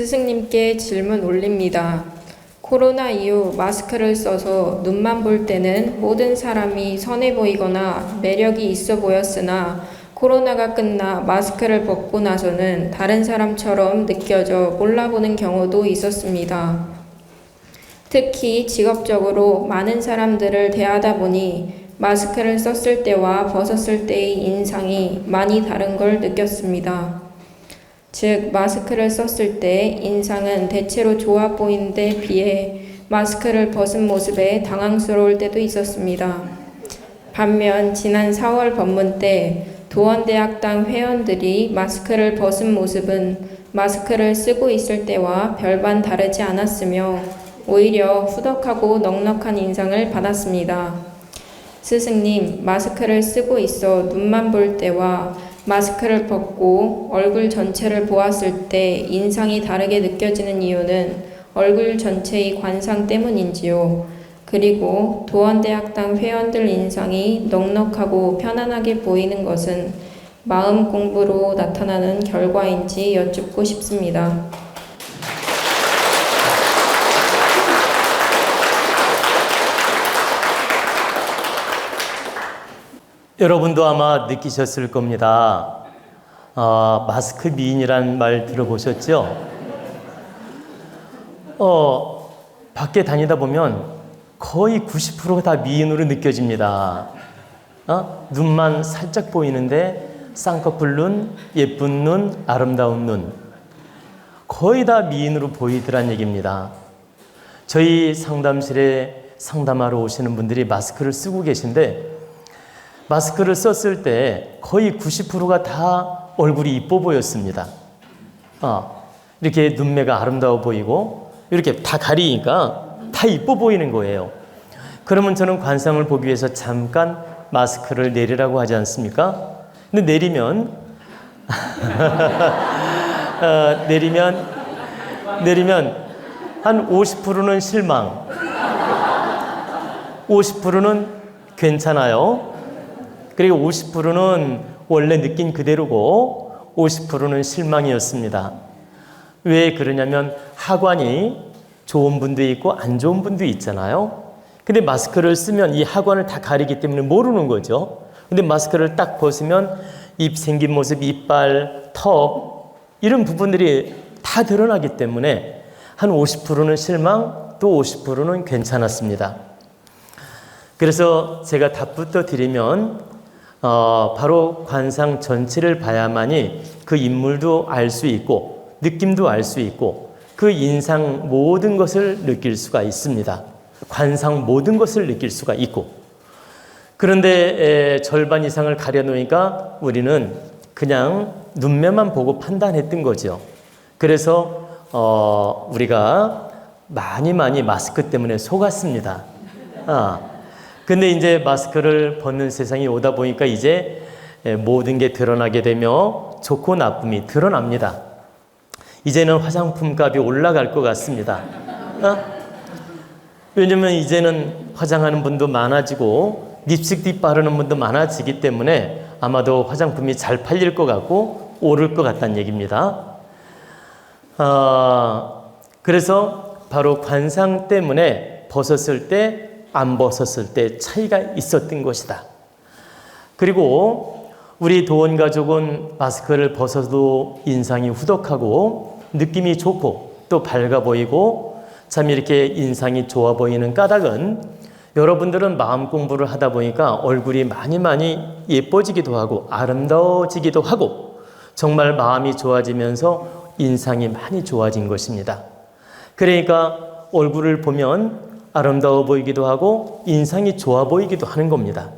스승님께 질문 올립니다. 코로나 이후 마스크를 써서 눈만 볼 때는 모든 사람이 선해 보이거나 매력이 있어 보였으나 코로나가 끝나 마스크를 벗고 나서는 다른 사람처럼 느껴져 몰라보는 경우도 있었습니다. 특히 직업적으로 많은 사람들을 대하다 보니 마스크를 썼을 때와 벗었을 때의 인상이 많이 다른 걸 느꼈습니다. 즉, 마스크를 썼을 때 인상은 대체로 좋아 보이는 데 비해 마스크를 벗은 모습에 당황스러울 때도 있었습니다. 반면 지난 4월 법문 때 도원대학당 회원들이 마스크를 벗은 모습은 마스크를 쓰고 있을 때와 별반 다르지 않았으며 오히려 후덕하고 넉넉한 인상을 받았습니다. 스승님, 마스크를 쓰고 있어 눈만 볼 때와 마스크를 벗고 얼굴 전체를 보았을 때 인상이 다르게 느껴지는 이유는 얼굴 전체의 관상 때문인지요. 그리고 도원대학당 회원들 인상이 넉넉하고 편안하게 보이는 것은 마음 공부로 나타나는 결과인지 여쭙고 싶습니다. 여러분도 아마 느끼셨을 겁니다. 아, 마스크 미인이란 말 들어보셨죠? 어, 밖에 다니다 보면 거의 90%가 다 미인으로 느껴집니다. 어? 눈만 살짝 보이는데 쌍꺼풀 눈, 예쁜 눈, 아름다운 눈. 거의 다 미인으로 보이더란 얘기입니다. 저희 상담실에 상담하러 오시는 분들이 마스크를 쓰고 계신데 마스크를 썼을 때 거의 90%가 다 얼굴이 이뻐 보였습니다. 어, 이렇게 눈매가 아름다워 보이고 이렇게 다 가리니까 다 이뻐 보이는 거예요. 그러면 저는 관상을 보기 위해서 잠깐 마스크를 내리라고 하지 않습니까? 근데 내리면 어, 내리면 내리면 한 50%는 실망, 50%는 괜찮아요. 그리고 50%는 원래 느낀 그대로고 50%는 실망이었습니다. 왜 그러냐면 하관이 좋은 분도 있고 안 좋은 분도 있잖아요. 근데 마스크를 쓰면 이 하관을 다 가리기 때문에 모르는 거죠. 근데 마스크를 딱 벗으면 입 생긴 모습, 이빨, 턱 이런 부분들이 다 드러나기 때문에 한 50%는 실망, 또 50%는 괜찮았습니다. 그래서 제가 답부터 드리면 어, 바로 관상 전체를 봐야만이 그 인물도 알 수 있고 느낌도 알 수 있고 그 인상 모든 것을 느낄 수가 있습니다. 관상 모든 것을 느낄 수가 있고 그런데 에, 절반 이상을 가려놓으니까 우리는 그냥 눈매만 보고 판단했던 거죠. 그래서 어, 우리가 많이 많이 마스크 때문에 속았습니다. 아, 근데 이제 마스크를 벗는 세상이 오다 보니까 이제 모든 게 드러나게 되며 좋고 나쁨이 드러납니다. 이제는 화장품 값이 올라갈 것 같습니다. 어? 왜냐면 이제는 화장하는 분도 많아지고 립스틱 바르는 분도 많아지기 때문에 아마도 화장품이 잘 팔릴 것 같고 오를 것 같다는 얘기입니다. 어, 그래서 바로 관상 때문에 벗었을 때 안 벗었을 때 차이가 있었던 것이다. 그리고 우리 도원 가족은 마스크를 벗어도 인상이 후덕하고 느낌이 좋고 또 밝아 보이고 참 이렇게 인상이 좋아 보이는 까닭은 여러분들은 마음 공부를 하다 보니까 얼굴이 많이 많이 예뻐지기도 하고 아름다워지기도 하고 정말 마음이 좋아지면서 인상이 많이 좋아진 것입니다. 그러니까 얼굴을 보면 아름다워 보이기도 하고 인상이 좋아 보이기도 하는 겁니다.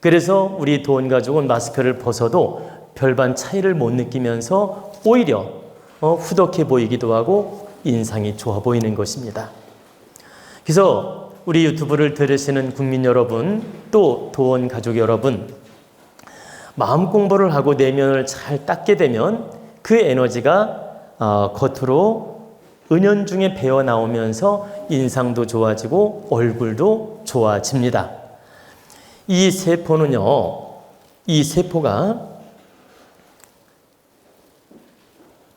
그래서 우리 도원 가족은 마스크를 벗어도 별반 차이를 못 느끼면서 오히려 어, 후덕해 보이기도 하고 인상이 좋아 보이는 것입니다. 그래서 우리 유튜브를 들으시는 국민 여러분, 또 도원 가족 여러분, 마음 공부를 하고 내면을 잘 닦게 되면 그 에너지가 어, 겉으로 은연 중에 배어 나오면서 인상도 좋아지고 얼굴도 좋아집니다. 이 세포는요, 이 세포가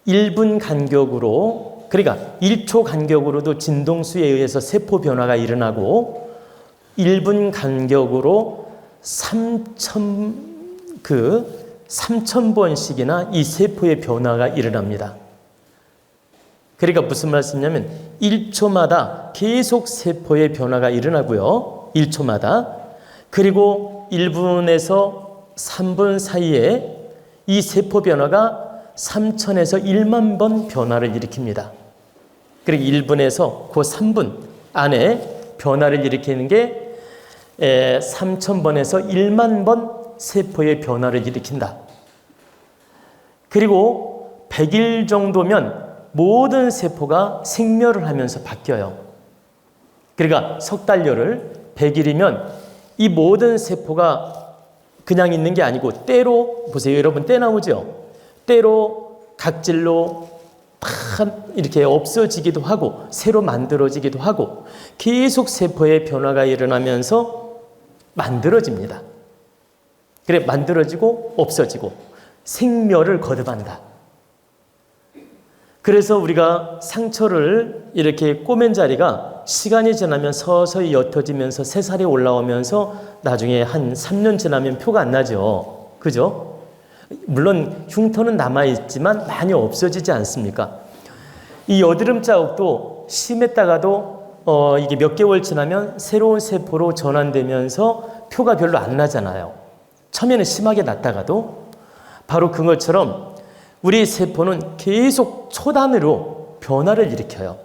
1분 간격으로 그러니까 1초 간격으로도 진동수에 의해서 세포 변화가 일어나고 1분 간격으로 3천 그 3천 번씩이나 이 세포의 변화가 일어납니다. 그러니까 무슨 말씀이냐면 1초마다 계속 세포의 변화가 일어나고요. 1초마다. 그리고 1분에서 3분 사이에 이 세포 변화가 3천에서 1만 번 변화를 일으킵니다. 그리고 1분에서 그 3분 안에 변화를 일으키는 게 3,000번에서 1만 번 세포의 변화를 일으킨다. 그리고 100일 정도면 모든 세포가 생멸을 하면서 바뀌어요. 그러니까 석 달열을 100일이면 이 모든 세포가 그냥 있는 게 아니고 때로 보세요. 여러분 때 나오죠? 때로 각질로 막 이렇게 없어지기도 하고 새로 만들어지기도 하고 계속 세포의 변화가 일어나면서 만들어집니다. 그래 만들어지고 없어지고 생멸을 거듭한다. 그래서 우리가 상처를 이렇게 꼬맨 자리가 시간이 지나면 서서히 옅어지면서 새살이 올라오면서 나중에 한 3년 지나면 표가 안 나죠. 그죠? 물론 흉터는 남아있지만 많이 없어지지 않습니까? 이 여드름 자국도 심했다가도 어, 이게 몇 개월 지나면 새로운 세포로 전환되면서 표가 별로 안 나잖아요. 처음에는 심하게 났다가도 바로 그것처럼 우리 세포는 계속 초단위로 변화를 일으켜요.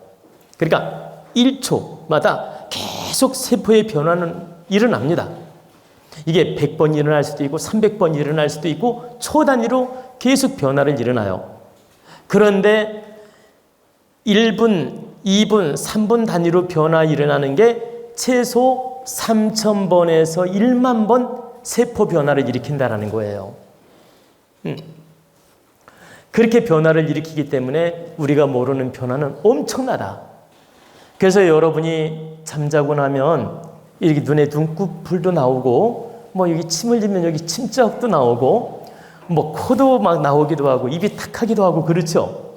그러니까 1초마다 계속 세포의 변화는 일어납니다. 이게 100번 일어날 수도 있고 300번 일어날 수도 있고 초단위로 계속 변화를 일어나요. 그런데 1분, 2분, 3분 단위로 변화 일어나는 게 최소 3,000번에서 1만 번 세포 변화를 일으킨다라는 거예요. 음. 그렇게 변화를 일으키기 때문에 우리가 모르는 변화는 엄청나다. 그래서 여러분이 잠자고 나면 이렇게 눈에 눈꺼풀도 나오고 뭐 여기 침 흘리면 여기 침자국도 나오고 뭐 코도 막 나오기도 하고 입이 탁하기도 하고 그렇죠.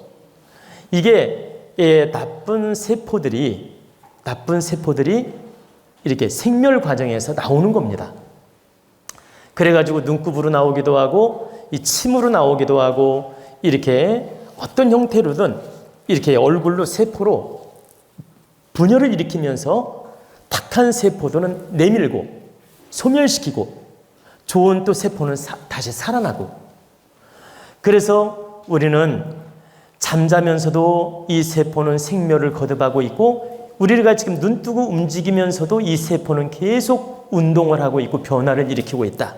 이게 예, 나쁜 세포들이 나쁜 세포들이 이렇게 생멸 과정에서 나오는 겁니다. 그래가지고 눈곱으로 나오기도 하고 이 침으로 나오기도 하고 이렇게 어떤 형태로든 이렇게 얼굴로 세포로 분열을 일으키면서 탁한 세포들은 내밀고 소멸시키고 좋은 또 세포는 사, 다시 살아나고 그래서 우리는 잠자면서도 이 세포는 생멸을 거듭하고 있고 우리가 지금 눈 뜨고 움직이면서도 이 세포는 계속 운동을 하고 있고 변화를 일으키고 있다.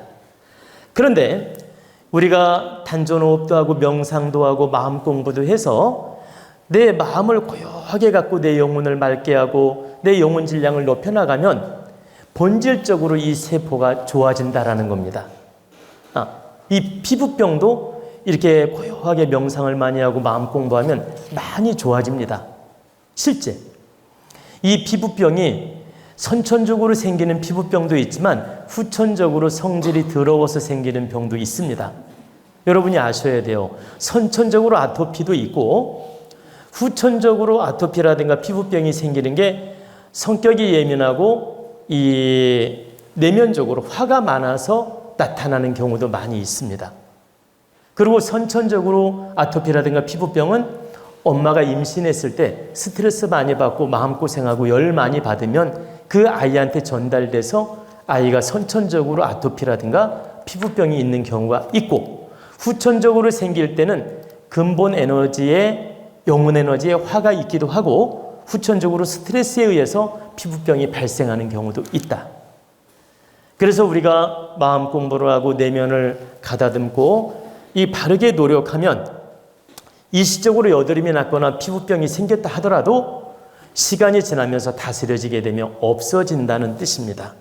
그런데 우리가 단전호흡도 하고 명상도 하고 마음 공부도 해서 내 마음을 고요하게 갖고 내 영혼을 맑게 하고 내 영혼 질량을 높여 나가면 본질적으로 이 세포가 좋아진다라는 겁니다. 아, 이 피부병도 이렇게 고요하게 명상을 많이 하고 마음 공부하면 많이 좋아집니다. 실제 이 피부병이 선천적으로 생기는 피부병도 있지만 후천적으로 성질이 더러워서 생기는 병도 있습니다. 여러분이 아셔야 돼요. 선천적으로 아토피도 있고 후천적으로 아토피라든가 피부병이 생기는 게 성격이 예민하고 이 내면적으로 화가 많아서 나타나는 경우도 많이 있습니다. 그리고 선천적으로 아토피라든가 피부병은 엄마가 임신했을 때 스트레스 많이 받고 마음고생하고 열 많이 받으면 그 아이한테 전달돼서 아이가 선천적으로 아토피라든가 피부병이 있는 경우가 있고 후천적으로 생길 때는 근본 에너지에 영혼 에너지에 화가 있기도 하고 후천적으로 스트레스에 의해서 피부병이 발생하는 경우도 있다. 그래서 우리가 마음 공부를 하고 내면을 가다듬고 이 바르게 노력하면 일시적으로 여드름이 났거나 피부병이 생겼다 하더라도 시간이 지나면서 다스려지게 되면 없어진다는 뜻입니다.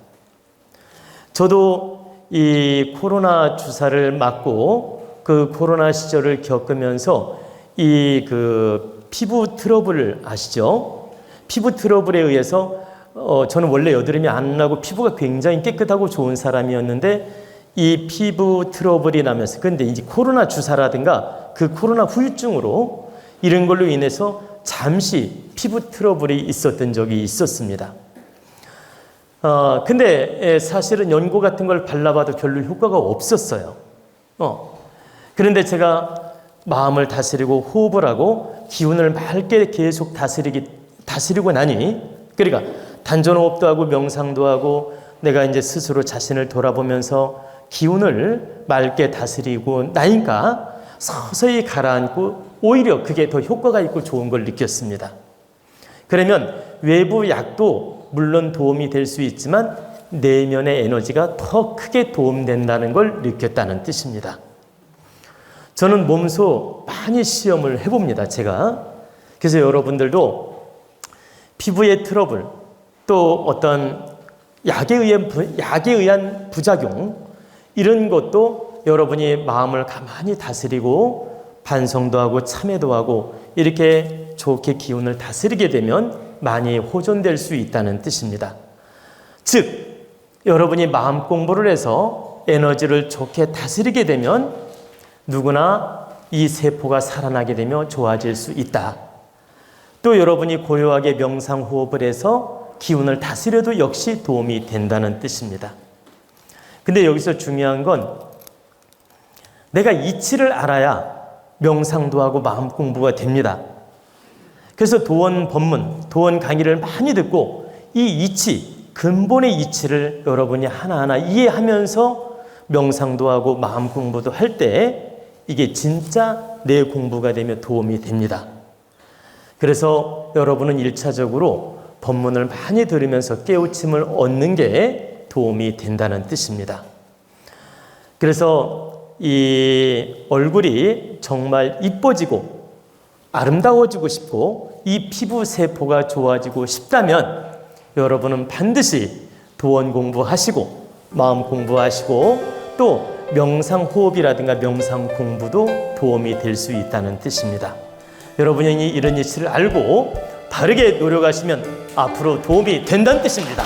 저도 이 코로나 주사를 맞고 그 코로나 시절을 겪으면서 이 그 피부 트러블 아시죠? 피부 트러블에 의해서 어 저는 원래 여드름이 안 나고 피부가 굉장히 깨끗하고 좋은 사람이었는데 이 피부 트러블이 나면서 근데 이제 코로나 주사라든가 그 코로나 후유증으로 이런 걸로 인해서 잠시 피부 트러블이 있었던 적이 있었습니다. 어, 근데 에, 사실은 연고 같은 걸 발라봐도 별로 효과가 없었어요. 어. 그런데 제가 마음을 다스리고 호흡을 하고 기운을 맑게 계속 다스리기, 다스리고 나니, 그러니까 단전호흡도 하고 명상도 하고 내가 이제 스스로 자신을 돌아보면서 기운을 맑게 다스리고 나니까 서서히 가라앉고 오히려 그게 더 효과가 있고 좋은 걸 느꼈습니다. 그러면 외부 약도 물론 도움이 될 수 있지만 내면의 에너지가 더 크게 도움된다는 걸 느꼈다는 뜻입니다. 저는 몸소 많이 시험을 해봅니다. 제가. 그래서 여러분들도 피부의 트러블 또 어떤 약에 의한, 부- 약에 의한 부작용 이런 것도 여러분이 마음을 가만히 다스리고 반성도 하고 참회도 하고 이렇게 좋게 기운을 다스리게 되면 많이 호전될 수 있다는 뜻입니다. 즉, 여러분이 마음 공부를 해서 에너지를 좋게 다스리게 되면 누구나 이 세포가 살아나게 되며 좋아질 수 있다. 또 여러분이 고요하게 명상 호흡을 해서 기운을 다스려도 역시 도움이 된다는 뜻입니다. 근데 여기서 중요한 건 내가 이치를 알아야 명상도 하고 마음 공부가 됩니다. 그래서 도원 법문, 도원 강의를 많이 듣고 이 이치, 근본의 이치를 여러분이 하나하나 이해하면서 명상도 하고 마음 공부도 할 때 이게 진짜 내 공부가 되며 도움이 됩니다. 그래서 여러분은 일차적으로 법문을 많이 들으면서 깨우침을 얻는 게 도움이 된다는 뜻입니다. 그래서 이 얼굴이 정말 이뻐지고 아름다워지고 싶고 이 피부 세포가 좋아지고 싶다면 여러분은 반드시 도원 공부하시고 마음 공부하시고 또 명상 호흡이라든가 명상 공부도 도움이 될 수 있다는 뜻입니다. 여러분이 이런 이치를 알고 바르게 노력하시면 앞으로 도움이 된다는 뜻입니다.